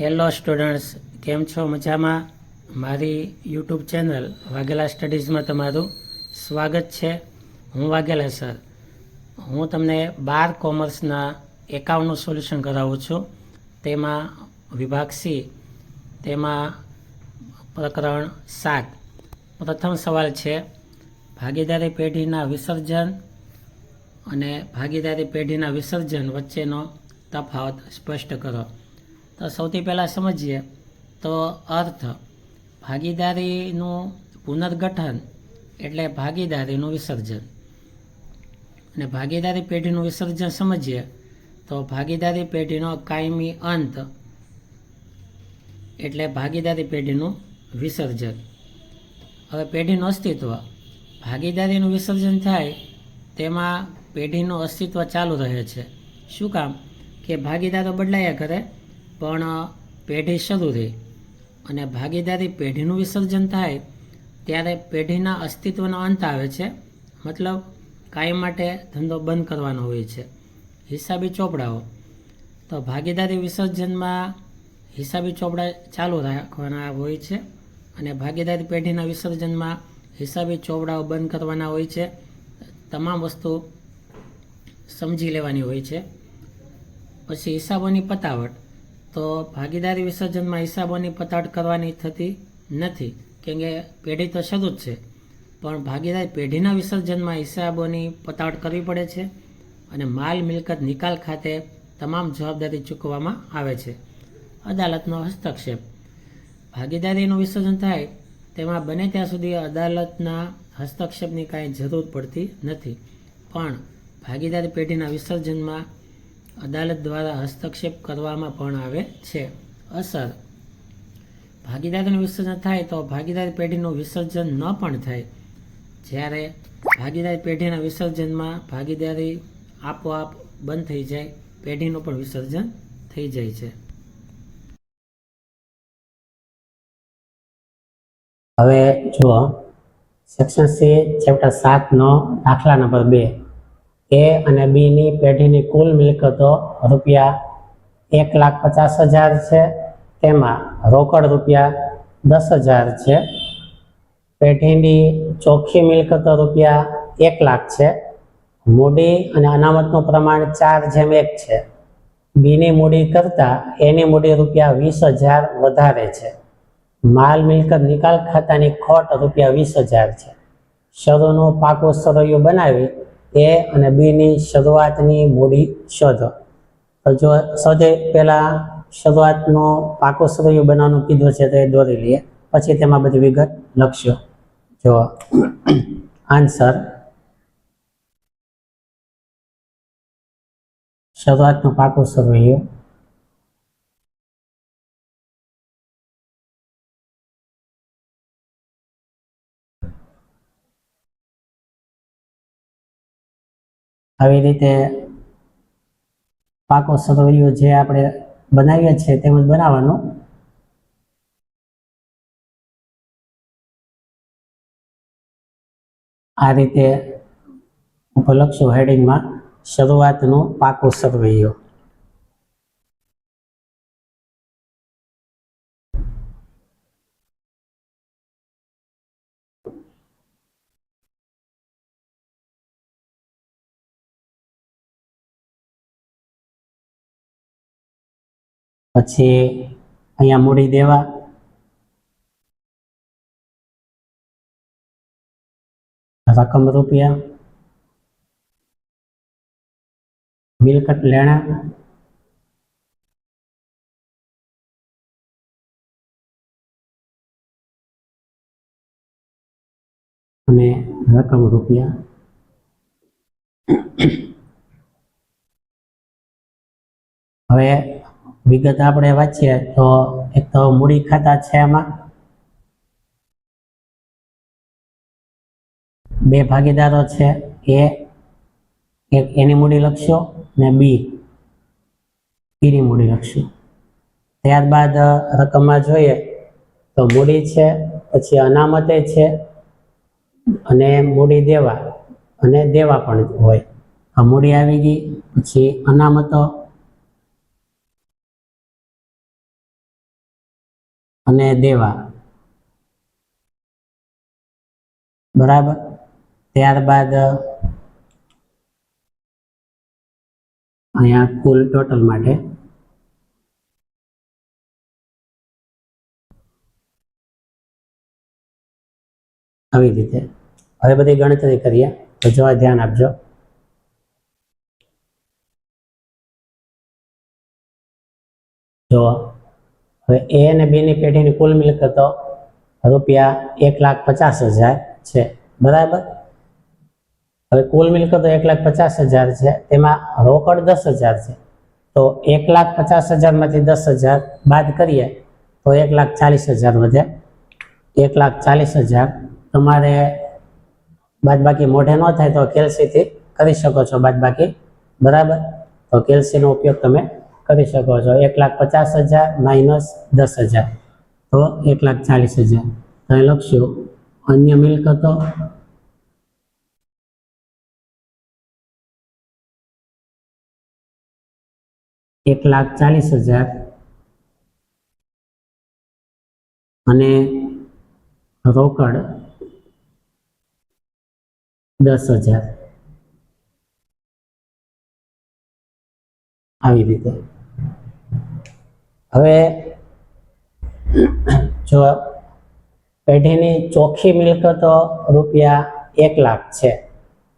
Hello students કેમ છો? મજામાં? મારી યુટ્યુબ ચેનલ વાઘેલા સ્ટડીઝમાં તમારું સ્વાગત છે. હું વાઘેલા સર હું તમને બાર કોમર્સના એકાઉન્ટનું સોલ્યુશન કરાવું છું. તેમાં વિભાગ સી, તેમાં પ્રકરણ સાત. પ્રથમ સવાલ છે, ભાગીદારી પેઢીના વિસર્જન અને ભાગીદારી પેઢીના વિસર્જન વચ્ચેનો તફાવત સ્પષ્ટ કરો. તો સૌથી પહેલાં સમજીએ. તો અર્થ, ભાગીદારીનું પુનર્ગઠન એટલે ભાગીદારીનું વિસર્જન. અને ભાગીદારી પેઢીનું વિસર્જન સમજીએ, તો ભાગીદારી પેઢીનો કાયમી અંત એટલે ભાગીદારી પેઢીનું વિસર્જન. હવે પેઢીનું અસ્તિત્વ, ભાગીદારીનું વિસર્જન થાય તેમાં પેઢીનું અસ્તિત્વ ચાલુ રહે છે. શું કામ? કે ભાગીદારો બદલાયા કરે પણ પેઢી શરૂ થઈ અને ભાગીદારી પેઢીનું વિસર્જન થાય ત્યારે પેઢીના અસ્તિત્વનો અંત આવે છે. મતલબ કાયમ માટે ધંધો બંધ કરવાનો હોય છે. હિસાબી ચોપડાઓ. તો ભાગીદારી વિસર્જનમાં હિસાબી ચોપડા ચાલુ રાખવાના હોય છે અને ભાગીદારી પેઢીના વિસર્જનમાં હિસાબી ચોપડાઓ બંધ કરવાના હોય છે. તમામ વસ્તુ સમજી લેવાની હોય છે. પછી હિસાબોની પતાવટ. તો ભાગીદારી વિસર્જનમાં હિસાબોની પતાવટ કરવાની થતી નથી, કેમ કે પેઢી તો શરૂ જ છે. પણ ભાગીદારી પેઢીના વિસર્જનમાં હિસાબોની પતાવટ કરવી પડે છે અને માલ મિલકત નિકાલ ખાતે તમામ જવાબદારી ચૂકવવામાં આવે છે. અદાલતનો હસ્તક્ષેપ. ભાગીદારીનું વિસર્જન થાય તેમાં બને ત્યાં સુધી અદાલતના હસ્તક્ષેપની કાંઈ જરૂર પડતી નથી. પણ ભાગીદારી પેઢીના વિસર્જનમાં અદાલત દ્વારા હસ્તક્ષેપ કરવામાં પણ આવે છે. અસર. ભાગીદારીનું વિસર્જન થાય તો ભાગીદારી પેઢીનું વિસર્જન ન પણ થાય. જ્યારે ભાગીદારી પેઢીના વિસર્જનમાં ભાગીદારી આપોઆપ બંધ થઈ જાય, પેઢીનું પણ વિસર્જન થઈ જાય છે. હવે જુઓ. સેક્શન સી ચેપ્ટર સાતનો દાખલા નંબર બે. એ અને બીની પેઢીની કુલ મિલકતો રૂપિયા એક લાખ પચાસ હજાર છે. તેમાં રોકડ રૂપિયા દસ હજાર છે. પેઢીની ચોખ્ખી મિલકતો રૂપિયા એક લાખ છે. મૂડી અને અનામતનું પ્રમાણ ચાર જેમ એક છે. બીની મૂડી કરતાં એની મૂડી રૂપિયા વીસ હજાર વધારે છે. માલ મિલકત નિકાલ ખાતાની ખોટ રૂપિયા વીસ હજાર છે. શરૂનું પાકું સરૈયું બનાવી એ અને બીની શરૂઆતની મૂડી શોધો. તો જો સૌથી પહેલાં શરૂઆતનો પાકો સરૈયું બનાવવાનું કીધું છે તો એ દોરી લઈએ. પછી તેમાં બધી વિગત લખશો. જો આન્સર શરૂઆતનું પાકું સરવૈયું આવી રીતે પાકો સરવૈયો જે આપણે બનાવીએ છીએ તેમજ બનાવવાનું. આ રીતે ઉપર લખશું હેડિંગમાં શરૂઆતનું પાકો સરવૈયો પછી અહીંયા મૂડી દેવા. રકમ રૂપિયા. મિલકત લેણા. અને રકમ રૂપિયા. હવે વિગત આપણે વાંચીએ તો એક તો મૂડી ખાતા છે એમાં બે ભાગીદારો છે. એ, એક એની મૂડી લખશો ને બી એની મૂડી લખશો. ત્યારબાદ રકમમાં જોઈએ તો મૂડી છે, પછી અનામતે છે અને મૂડી દેવા અને દેવા પણ હોય. આ મૂડી આવી ગઈ, પછી અનામતો અને દેવા. બરાબર? ત્યારબાદ અહીંયા કુલ ટોટલ માટે આવી રીતે. હવે બધી ગણતરી કરીએ. તો જોવા ધ્યાન આપજો. જો હવે એ અને બેની પેઢીની કુલ મિલકતો રૂપિયા એક લાખ પચાસ હજાર છે. બરાબર? હવે કુલ મિલકતો એક લાખ પચાસ હજાર છે. તેમાં રોકડ દસ હજાર છે. તો એક લાખ પચાસ હજારમાંથી દસ હજાર બાદ કરીએ તો એક લાખ ચાલીસ હજાર વધે. એક લાખ ચાલીસ હજાર તમારે બાદ બાકી મોઢે ન થાય તો કેલ્સીથી કરી શકો છો બાદ બાકી બરાબર? તો કેલ્સીનો ઉપયોગ તમે કરી શકો છો. એક લાખ પચાસ હજાર માઇનસ દસ હજાર. તો એક લાખ ચાલીસ હજાર. તો અહીં લખશું. અન્ય મિલકતો? એક લાખ ચાલીસ હજાર. અને રોકડ? દસ હજાર. આવી રીતે. હવે જો પેઢીની ચોખ્ખી મિલકતો રૂપિયા એક લાખ છે.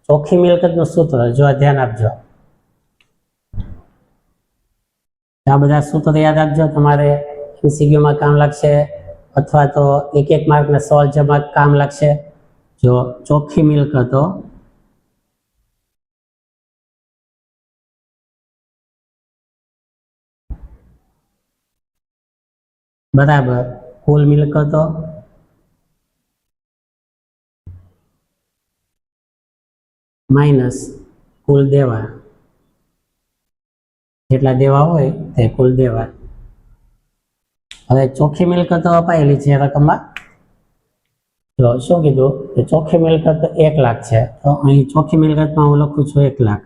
ચોખ્ખી મિલકતનું સૂત્ર જો ધ્યાન આપજો. આ બધા સૂત્ર યાદ રાખજો. તમારે એમસીક્યુમાં કામ લાગશે અથવા તો એક એક માર્કના સોલ જમા કામ લાગશે. જો ચોખ્ખી મિલકતો બરાબર. કુલ મિલકતો માઇનસ કુલ દેવા. જેટલા દેવા હોય તે કુલ દેવા. હવે ચોખ્ખી મિલકતો અપાયેલી છે રકમમાં. જો શું કીધું? કે ચોખ્ખી મિલકત એક લાખ છે. તો અહીં ચોખ્ખી મિલકતમાં હું લખું છું એક લાખ.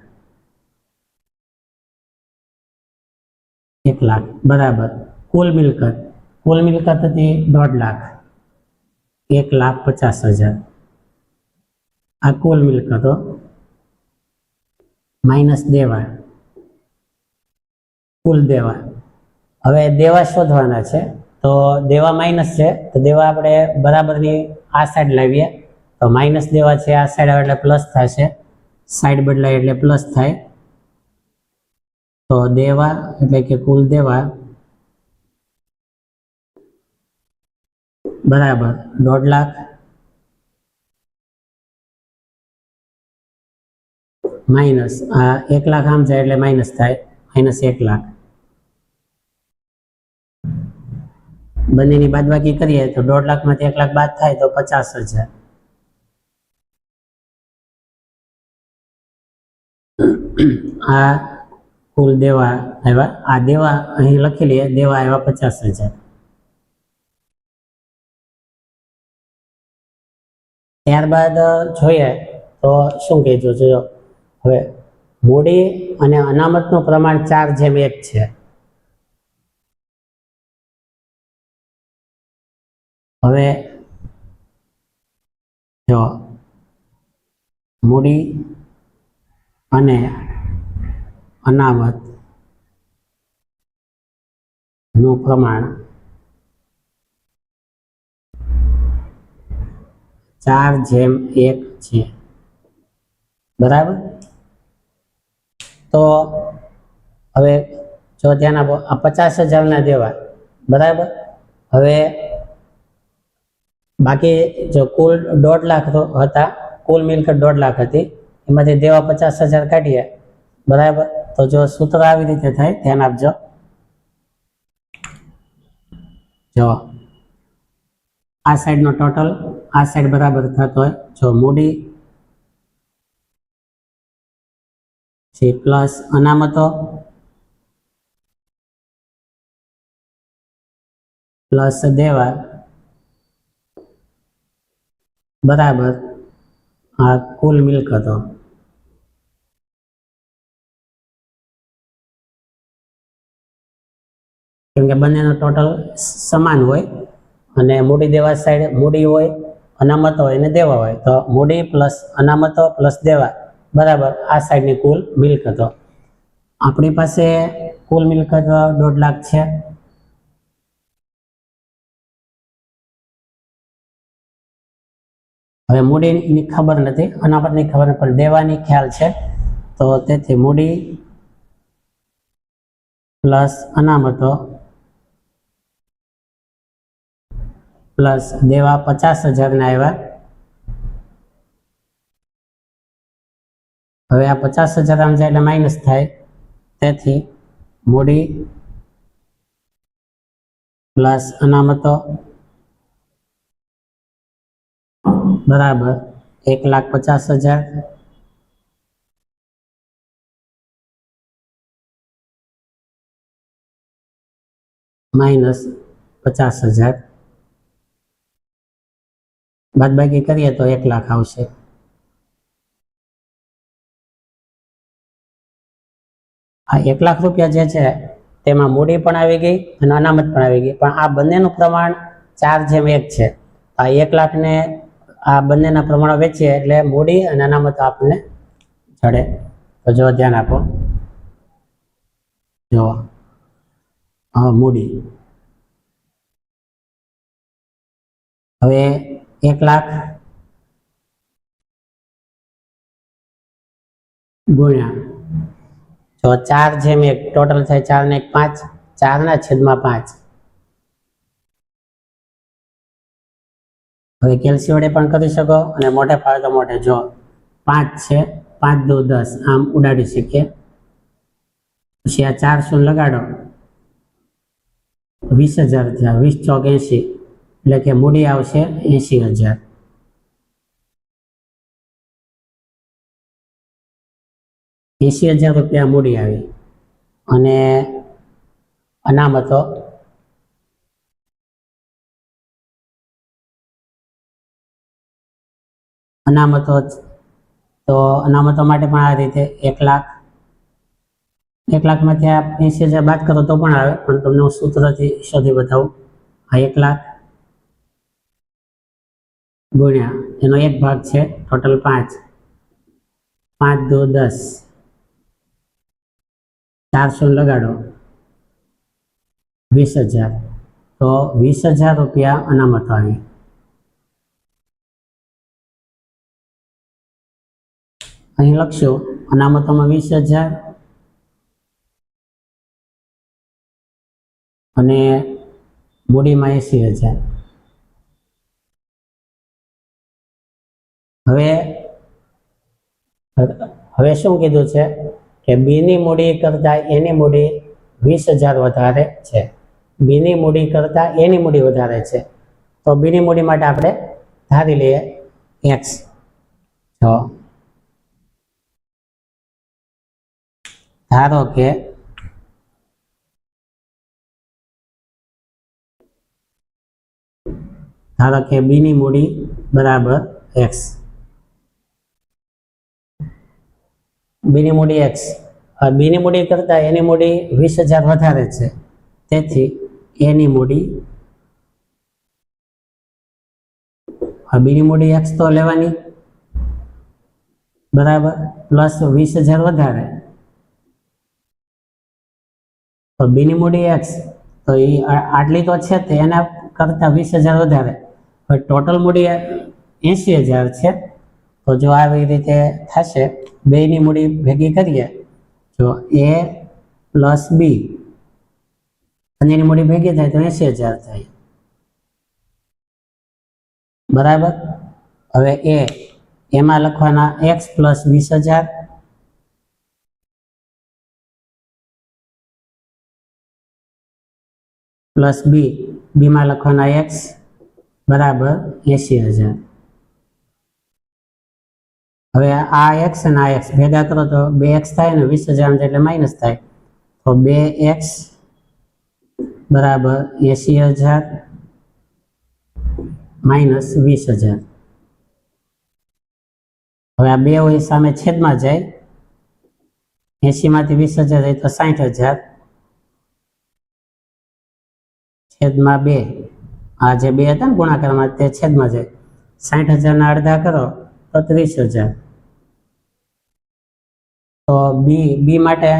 એક લાખ. બરાબર. કુલ મિલકત કુલ મિલકત હતી દોઢ લાખ. એક લાખ પચાસ હજાર. આ કુલ મિલકતો માઇનસ દેવા. કુલ દેવા. હવે દેવા શોધવાના છે. તો દેવા માઇનસ છે. તો દેવા આપણે બરાબરની આ સાઈડ લાવીએ. તો માઇનસ દેવા છે, આ સાઈડ આવે એટલે પ્લસ થશે. સાઈડ બદલાય એટલે પ્લસ થાય. તો દેવા એટલે કે કુલ દેવા બરાબર. દોઢ લાખ. માઇનસ. આ એક લાખ આમ જાય એટલે માઇનસ થાય. માઇનસ એક લાખ. બંનેની બાદબાકી કરીએ તો દોઢ લાખમાંથી એક લાખ બાદ થાય તો પચાસ હજાર. આ કુલ દેવા આવ્યા. આ દેવા અહીં લખી લઈએ, દેવા આવ્યા પચાસ હજાર. ત્યારબાદ જોઈએ તો શું કહેજો જો, હવે મૂડી અને અનામતનું પ્રમાણ ચાર જેમ એક છે. હવે જો મૂડી અને અનામતનું પ્રમાણ ચાર જેમ એક છે. બરાબર? તો હવે જો ધ્યાન આપો, આ પચાસ હજારના દેવા. બરાબર? હવે બાકી જો કુલ દોઢ લાખ હતા, કુલ મિલકત દોઢ લાખ હતી. એમાંથી દેવા પચાસ હજાર કાઢીએ. બરાબર? તો જો સૂત્ર આવી રીતે થાય, ધ્યાન આપજો. જો, આ સાઈડનો ટોટલ આ સાઈડ બરાબર થતો હોય. જો મૂડી છે પ્લસ અનામતો, પ્લસ દેવા બરાબર, આ કુલ મિલકતો. કેમ કે બંનેનો ટોટલ સમાન હોય અને મૂડી દેવા સાઈડ મૂડી હોય અનામતો હોય અને દેવા હોય તો મૂડી પ્લસ અનામતો પ્લસ દેવા બરાબર આ સાઈડની કુલ મિલકતો. આપણી પાસે કુલ મિલકત દોઢ લાખ છે. હવે મૂડીની ખબર નથી, અનામતની ખબર પણ દેવાની ખ્યાલ છે. તો તેથી મૂડી પ્લસ અનામતો પ્લસ દેવા પચાસ હજારના આવ્યા. હવે આ પચાસ હજાર આમ જાય એટલે માઇનસ થાય. તેથી મૂડી પ્લસ અનામતો બરાબર એક લાખ પચાસ હજાર. માઇનસ પચાસ હજાર. બાદબાકી કરીએ તો એક લાખ આવશે. આ એક લાખ રૂપિયા જે છે, તેમાં મૂડી પણ આવી ગઈ અને અનામત પણ આવી ગઈ. પણ આ બંનેનું પ્રમાણ ચાર જેમ એક છે. આ એક લાખને આ બંનેના પ્રમાણ વેચીએ એટલે મૂડી અને અનામત આપણને જડે. તો જો ધ્યાન આપો. જો હા, મૂડી. હવે એક લાખ ગુણ્યા. જો ચાર જેમ એક, ટોટલ થાય ચાર ને એક પાંચ ચારના છેદમાં પાંચ. હવે કેલ્સી વડે પણ કરી શકો અને મોટે ફાવે તો મોટે. જો પાંચ છે, પાંચ દો દસ, આમ ઉડાડી શકીએ. પછી આ ચાર શૂન્ય લગાડો. વીસ હજાર થયા વીસ ચોક એંશી. એટલે કે મૂડી આવશે એંશી હજાર. એંશી હજાર રૂપિયા મૂડી આવી. અને અનામતો અનામતો તો અનામતો માટે પણ આ રીતે એક લાખ. એક લાખમાંથી આ એંશી હજાર બાદ કરો તો પણ આવે, પણ તમને હું સૂત્રથી શોધી બતાવું. આ એક લાખ ગુણ્યા. એનો એક ભાગ છે ટોટલ પાંચ. પાંચ, દો, દસ. ચારસો લગાડો. વીસ હજાર. તો વીસ હજાર રૂપિયા અનામત આવી. અહીં લખશો, અનામતોમાં વીસ હજાર. અને મૂડીમાં એંસી હજાર. હવે હવે શું કીધું છે કે બીની મૂડી કરતાં એની મૂડી વીસ હજાર વધારે છે. બીની મૂડી કરતાં એની મૂડી વધારે છે. તો બીની મૂડી માટે આપણે ધારી લઈએ એક્સ તો ધારો કે ધારો કે બીની મૂડી બરાબર એક્સ બીની મૂડી એક્સ બીની મૂડી કરતાં એની મૂડી વીસ હજાર વધારે છે. તેથી એની મૂડી આ બીની મૂડી એક્સ તો લેવાની. બરાબર? પ્લસ વીસ હજાર વધારે. તો બીની મૂડી એક્સ તો એ આટલી તો છે તે એના કરતાં વીસ હજાર વધારે. હવે ટોટલ મૂડી એંશી હજાર છે. તો જો આવી રીતે થશે બેની મૂડી ભેગી કરીએ, જો એ પ્લસ બી અને મૂડી ભેગી થાય તો એસી હજાર થાય. બરાબર? હવે એ, એમાં લખવાના એક્સ પ્લસ વીસ હજાર. પ્લસ બી, બીમાં લખવાના એક્સ. બરાબર? એંશી હજાર. હવે આ એક્સ અને આ એક્સ ભેગા કરો તો બે એક્સ થાય ને વીસ હજાર એટલે માઇનસ થાય. તો બે એક્સ બરાબર એસી હજાર માઇનસ વીસ હજાર. હવે આ બે હોય સામે છેદમાં જાય. એંશીમાંથી વીસ હજાર જાય તો સાઠ હજાર. છેદમાં બે. આ જે બે હતા ને ગુણાકારમાં તે છેદમાં જાય. સાઠ હજારના અડધા કરો તો ત્રીસ હજાર. તો બી બી માટે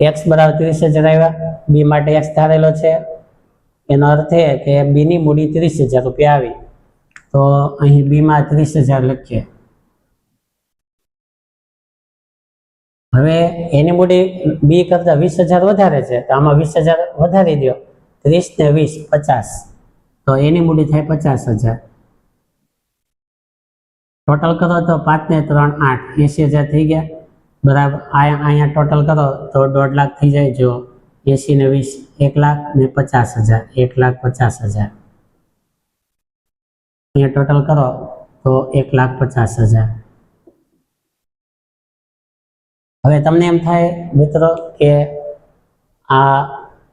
એક્સ બરાબર ત્રીસ હજાર આવ્યા. બી માટે એક્સ ધારેલો છે. એનો અર્થ એ કે બીની મૂડી ત્રીસ હજાર રૂપિયા આવી. તો અહીં બીમાં ત્રીસ હજાર લખીએ. હવે એની મૂડી બી કરતા વીસ હજાર વધારે છે. તો આમાં વીસ હજાર વધારી દો. ત્રીસ ને વીસ, પચાસ. તો એની મૂડી થાય પચાસ હજાર. ટોટલ કરો તો પાંચ ને ત્રણ આઠ. એસી હજાર થઈ ગયા. બરાબર. અહીંયા ટોટલ કરો તો દોઢ લાખ થઈ જાય. જો એસી ને વીસ, એક લાખ ને પચાસ હજાર. એક લાખ પચાસ હજાર. અહીંયા ટોટલ કરો તો એક લાખ પચાસ હજાર. હવે તમને એમ થાય, મિત્રો, કે આ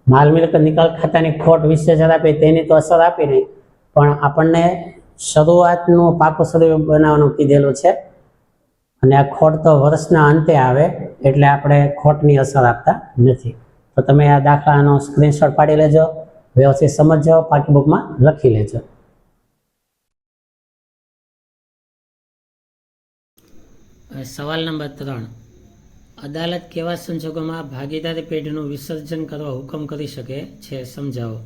માલ મિલકત નિકાલ ખાતાની ખોટ વીસ હજાર આપે, તેની તો અસર આપી નહીં. પણ આપણને શરૂઆતનું પાકું સ્વરૂપ બનાવવાનું કીધેલું છે. અને આ ખોટ તો વર્ષના અંતે આવે, એટલે આપણે ખોટની અસર આપતા નથી. તો તમે આ દાખલાનો સ્ક્રીનશોટ પાડી લેજો, વ્યવસ્થિત સમજો પાઠ્યબુકમાં લખી લેજો. સવાલ નંબર ત્રણ. અદાલત કેવા સંજોગોમાં ભાગીદારી પેઢીનું વિસર્જન કરવા હુકમ કરી શકે છે સમજાવો.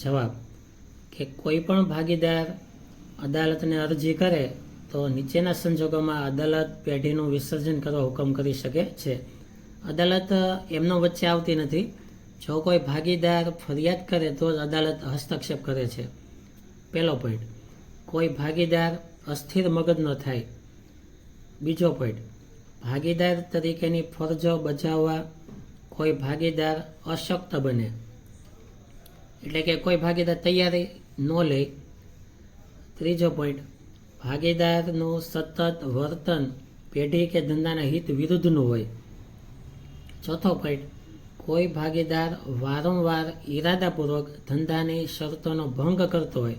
જવાબ, કે કોઈ પણ ભાગીદાર અદાલતને અરજી કરે તો નીચેના સંજોગોમાં અદાલત પેઢીનું વિસર્જન કરવા હુકમ કરી શકે છે. અદાલત એમનો વચ્ચે આવતી નથી. જો કોઈ ભાગીદાર ફરિયાદ કરે તો જ અદાલત હસ્તક્ષેપ કરે છે. પહેલો પોઈન્ટ કોઈ ભાગીદાર અસ્થિર મગજ ન થાય. બીજો પોઈન્ટ ભાગીદાર તરીકેની ફરજો બજાવવા કોઈ ભાગીદાર અશક્ત બને. એટલે કે કોઈ ભાગીદાર તૈયારી ન લે. ત્રીજો પોઈન્ટ ભાગીદારનું સતત વર્તન પેઢી કે ધંધાના હિત વિરુદ્ધનું હોય. ચોથો પોઈન્ટ કોઈ ભાગીદાર વારંવાર ઈરાદાપૂર્વક ધંધાની શરતોનો ભંગ કરતો હોય.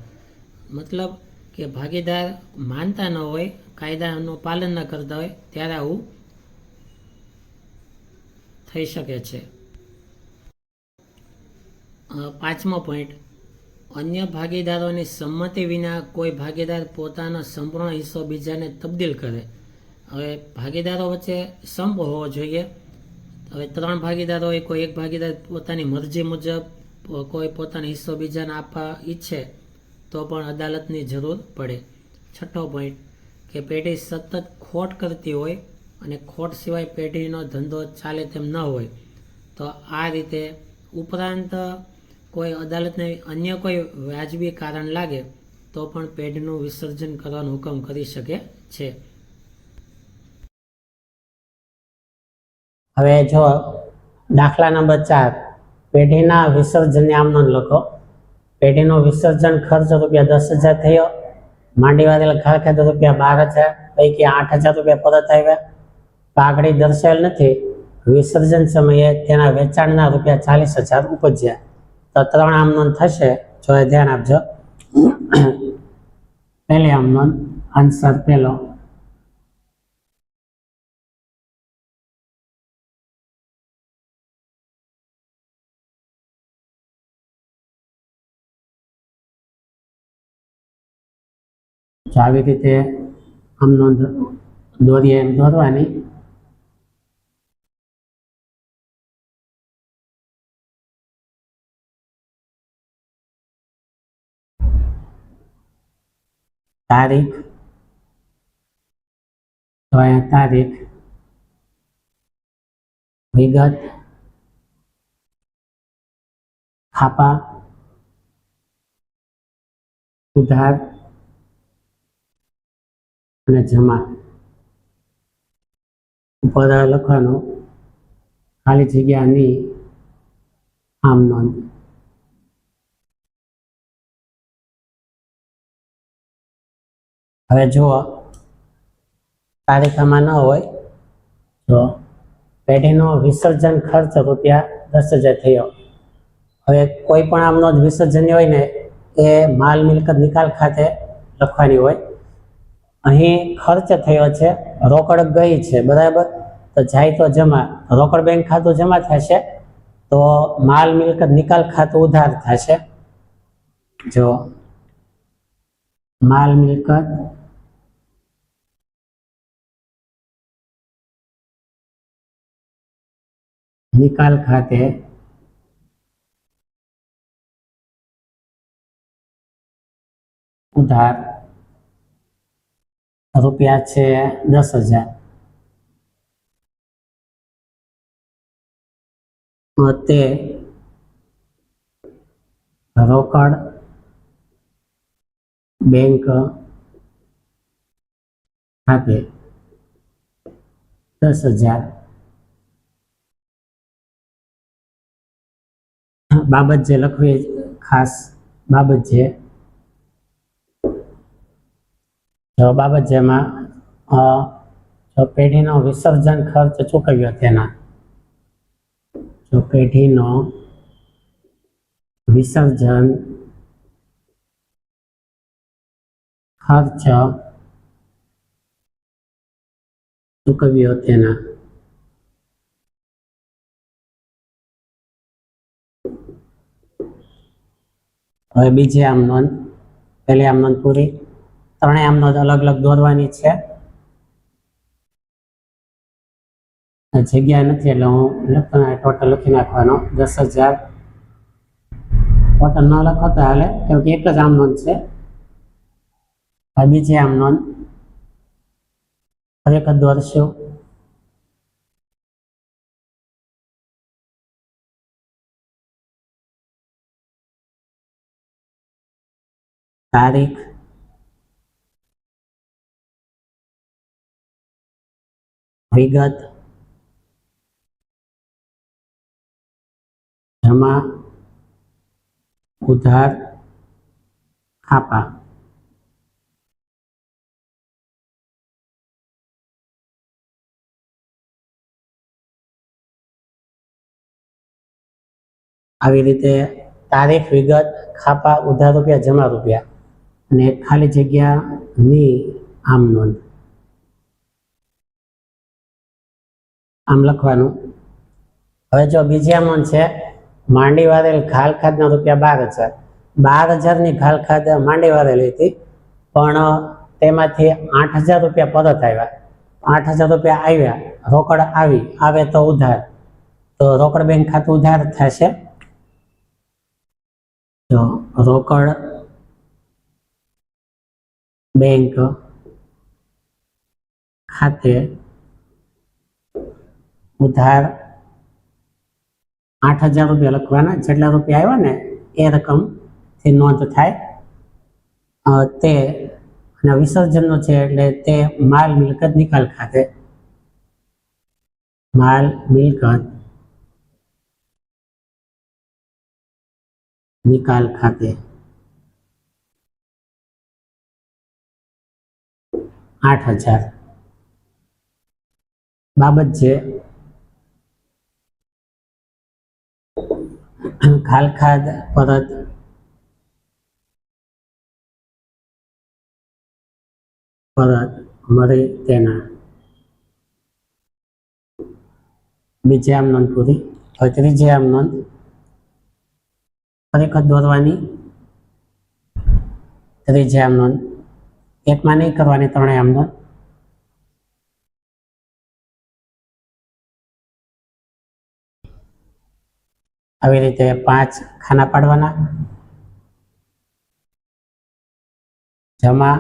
મતલબ કે ભાગીદાર માનતા ન હોય, કાયદાનું પાલન ન કરતા હોય, ત્યારે આવું થઈ શકે છે. પાંચમો પોઈન્ટ અન્ય ભાગીદારોની સંમતિ વિના કોઈ ભાગીદાર પોતાનો સંપૂર્ણ હિસ્સો બીજાને તબદીલ કરે. હવે ભાગીદારો વચ્ચે સંપ હોવો જોઈએ. હવે ત્રણ ભાગીદારો હોય કોઈ એક ભાગીદાર પોતાની મરજી મુજબ કોઈ પોતાનો હિસ્સો બીજાને આપવા ઈચ્છે તો પણ અદાલતની જરૂર પડે. છઠ્ઠો પોઈન્ટ કે પેઢી સતત ખોટ કરતી હોય અને ખોટ સિવાય પેઢીનો ધંધો ચાલે તેમ ન હોય, તો આ રીતે ઉપરાંત કોઈ અદાલતને અન્ય કોઈ વાજબી કારણ લાગે, તો પણ પેઢનું વિસર્જન કરવાનો હુકમ કરી શકે છે. હવે જો દાખલા નંબર ચાર, પેઢીના વિસર્જનની આમ નોંધ લખો. પેઢીનો વિસર્જન ખર્ચ રૂપિયા દસ હજાર થયો. માંડી વાળેલા ઘર ખાતે રૂપિયા બાર હજાર, પૈકી આઠ હજાર રૂપિયા પરત આવ્યા. પાઘડી દર્શાવેલ નથી. વિસર્જન સમયે તેના વેચાણના રૂપિયા ચાલીસ હજાર ઉપજ્યા. તો ત્રણ આમનોન થશે. જો એ ધ્યાન આપજો. પહેલી આમનોન આન્સર પહેલો. આવી રીતે આમનોન દોરીએ એમ દોરવાની તારીખ? તો અહીંયા તારીખ. વિગત. ખાપા. ઉધાર. અને જમા. ઉપર લખવાનું. ખાલી જગ્યાની આમ નોંધ. હવે જુઓ તારીખ આમાં ન હોય તો પેઢીનો વિસર્જન ખર્ચ રૂપિયા દસ હજાર થયો. હવે કોઈ પણ આમનો જ વિસર્જન હોય ને, એ માલ મિલકત નિકાલ ખાતે લખવાની હોય. અહીં ખર્ચ થયો છે, રોકડ ગઈ છે, બરાબર? તો જાય તો જમા. રોકડ બેંક ખાતું જમા થશે, તો માલ મિલકત નિકાલ ખાતું ઉધાર થશે. જો માલ મિલકત નિકાલ ખાતે ઉધાર રૂપિયા છે દસ હજાર. તે રોકડ બેંક ખાતે દસ હજાર બાબત જે લખવી ખાસ બાબત જો બાબત જેમાં જો પેઢીનો વિસર્જન ખર્ચ ચૂકવ્યો તેના જો પેઢીનો વિસર્જન ખર્ચ ચૂકવ્યો તેના હવે બીજી આમ નોંધ, પહેલી આમ નોંધ પૂરી. ત્રણેય આમ નોંધ અલગ અલગ દોરવાની છે. જગ્યા નથી એટલે હું લખતો ટોટલ લખી નાખવાનો, દસ હજાર. ટોટલ ન લખો તો હાલે, કેમ કે એક જ આમ નોંધ છે. બીજી આમ નોંધ. ખરેખર દોરશું. તારીખ વિગત. જમા. ઉધાર. ખાપા આવી રીતે તારીખ વિગત ખાપા ઉધાર રૂપિયા જમા રૂપિયા. અને ખાલી જગ્યાની આમ નોંધ. આમ લખવાનું. હવે જો બીજી આમ છે, માંડી વાળેલ ખાલ ખાધના રૂપિયા બાર હજાર. બાર હજારની ખાલ ખાધ માંડી વાળેલી હતી, પણ તેમાંથી આઠ હજાર રૂપિયા પરત આવ્યા. આઠ હજાર રૂપિયા આવ્યા, રોકડ આવી, આવે તો ઉધાર. તો રોકડ બેંક ખાતું ઉધાર થશે. તો રોકડ બેંક ખાતે ઉધાર આઠ હજાર રૂપિયા લખવાના. જેટલા રૂપિયા આવ્યા ને એ રકમથી નોંધ થાય. તે અને વિસર્જનનો છે એટલે તે માલ મિલકત નિકાલ ખાતે. માલ મિલકત નિકાલ ખાતે. આઠ હજાર. બાબત છે, ખાલખાદ પરત પરત મળી તેના. બીજી આમ નોંધ પૂરી. હવે ત્રીજી આમ નોંધ. ખરેખર દોરવાની. ત્રીજી આમ નોંધ. એકમાં નહીં કરવાની ત્રણેય આમ આવી રીતે પાંચ ખાના પાડવાના. જમા.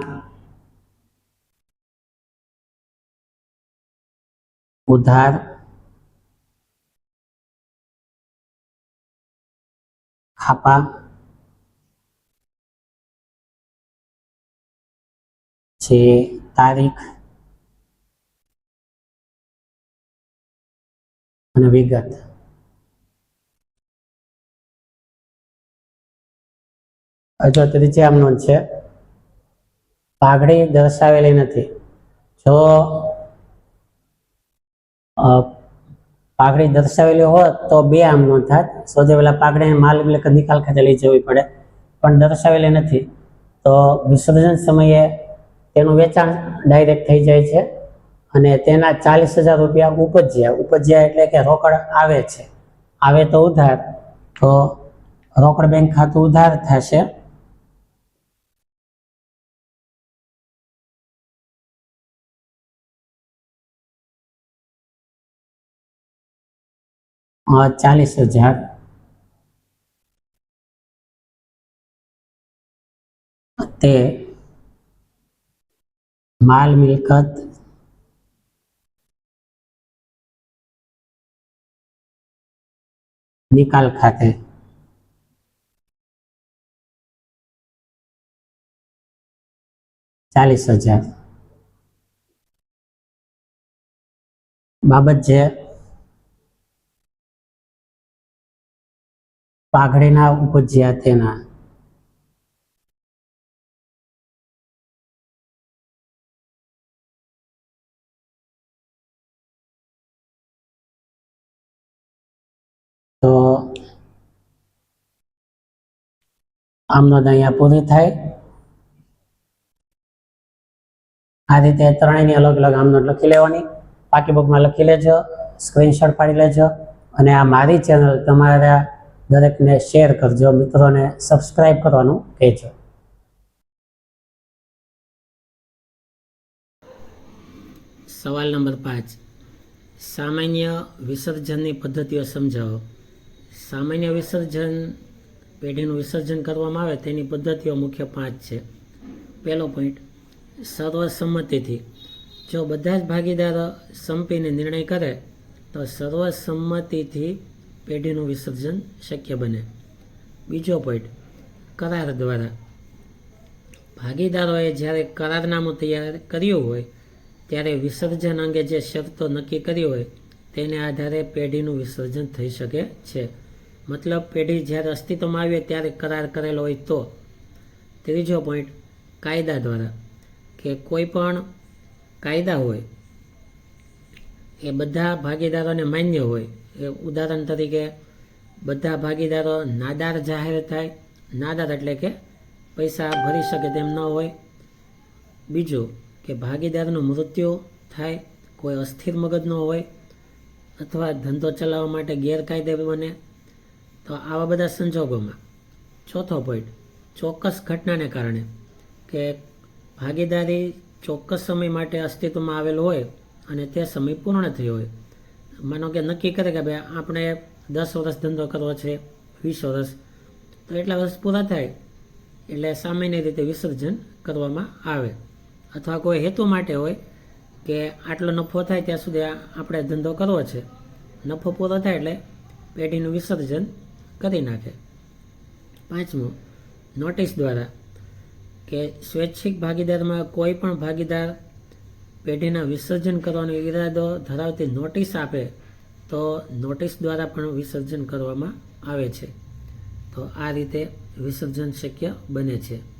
ઉધાર. ખાપા. છે તારીખ અને વિગત. હજુ ત્રીજી આમ છે, પાઘડી દર્શાવેલી નથી. જો પાઘડી દર્શાવેલી હોત તો બે આમ નોંધ થાત. સૌથી પહેલા પાઘડી માલ મિલકત નિકાલ ખાતે લઈ જવી પડે. પણ દર્શાવેલી નથી. તો વિસર્જન સમયે તેનું વેચાણ ડાયરેક્ટ થઈ જાય છે અને તેના ચાલીસ હજાર રૂપિયા ઉપજ્યા. ઉપજ્યા એટલે કે રોકડ આવે છે. આવે તો ઉધાર, તો રોકડ બેંક ખાતું ઉધાર થશે. ચાલીસ હજાર. તે માલ મિલકત. નિકાલ ખાતે. ચાલીસ હજાર. બાબત છે પાઘડીના ઉપજ્યા તેના. આમનોંધ અહીંયા પૂરી થાય. આ રીતે ત્રણેયની અલગ અલગ આમનો લખી લેવાની. પાકી બુકમાં લખી લેજો સ્ક્રીનશોટ પાડી લેજો અને આ મારી ચેનલ તમારા દરેકને શેર કરજો, મિત્રોને સબસ્ક્રાઇબ કરવાનું કહેજો. સવાલ નંબર પાંચ. સામાન્ય વિસર્જનની પદ્ધતિઓ સમજાવો. સામાન્ય વિસર્જન પેઢીનું વિસર્જન કરવામાં આવે, તેની પદ્ધતિઓ મુખ્ય પાંચ છે. પહેલો પોઈન્ટ સર્વસંમતિથી. જો બધા જ ભાગીદારો સંપીને નિર્ણય કરે, તો સર્વસંમતિથી પેઢીનું વિસર્જન શક્ય બને. બીજો પોઈન્ટ કરાર દ્વારા. ભાગીદારોએ જ્યારે કરારનામું તૈયાર કર્યું હોય, ત્યારે વિસર્જન અંગે જે શરતો નક્કી કરી હોય, તેને આધારે પેઢીનું વિસર્જન થઈ શકે છે. મતલબ પેઢી જ્યારે અસ્તિત્વમાં આવે ત્યારે કરાર કરેલો હોય તો. ત્રીજો પોઈન્ટ કાયદા દ્વારા કે કોઈ પણ કાયદા હોય, એ બધા ભાગીદારોને માન્ય હોય. એ ઉદાહરણ તરીકે બધા ભાગીદારો નાદાર જાહેર થાય, નાદાર એટલે કે પૈસા ભરી શકે તેમ ન હોય. બીજું કે ભાગીદારનું મૃત્યુ થાય, કોઈ અસ્થિર મગજનો હોય, અથવા ધંધો ચલાવવા માટે ગેરકાયદે બને તો આવા બધા સંજોગોમાં ચોથો પોઈન્ટ ચોક્કસ ઘટનાને કારણે કે ભાગીદારી ચોક્કસ સમય માટે અસ્તિત્વમાં આવેલ હોય અને તે સમય પૂર્ણ થયો હોય. માનો કે નક્કી કરે કે ભાઈ આપણે દસ વર્ષ ધંધો કરવો છે, વીસ વર્ષ, તો એટલા વર્ષ પૂરા થાય એટલે સામાન્ય રીતે વિસર્જન કરવામાં આવે. અથવા કોઈ હેતુ માટે હોય કે આટલો નફો થાય ત્યાં સુધી આપણે ધંધો કરવો છે. નફો પૂરો થાય એટલે પેઢીનું વિસર્જન કરી નાખે. પાંચમું નોટિસ દ્વારા કે સ્વૈચ્છિક ભાગીદારમાં કોઈ પણ ભાગીદાર પેઢીના વિસર્જન કરવાનો ઈરાદો ધરાવતી નોટિસ આપે, તો નોટિસ દ્વારા પણ વિસર્જન કરવામાં આવે છે. તો આ રીતે વિસર્જન શક્ય બને છે.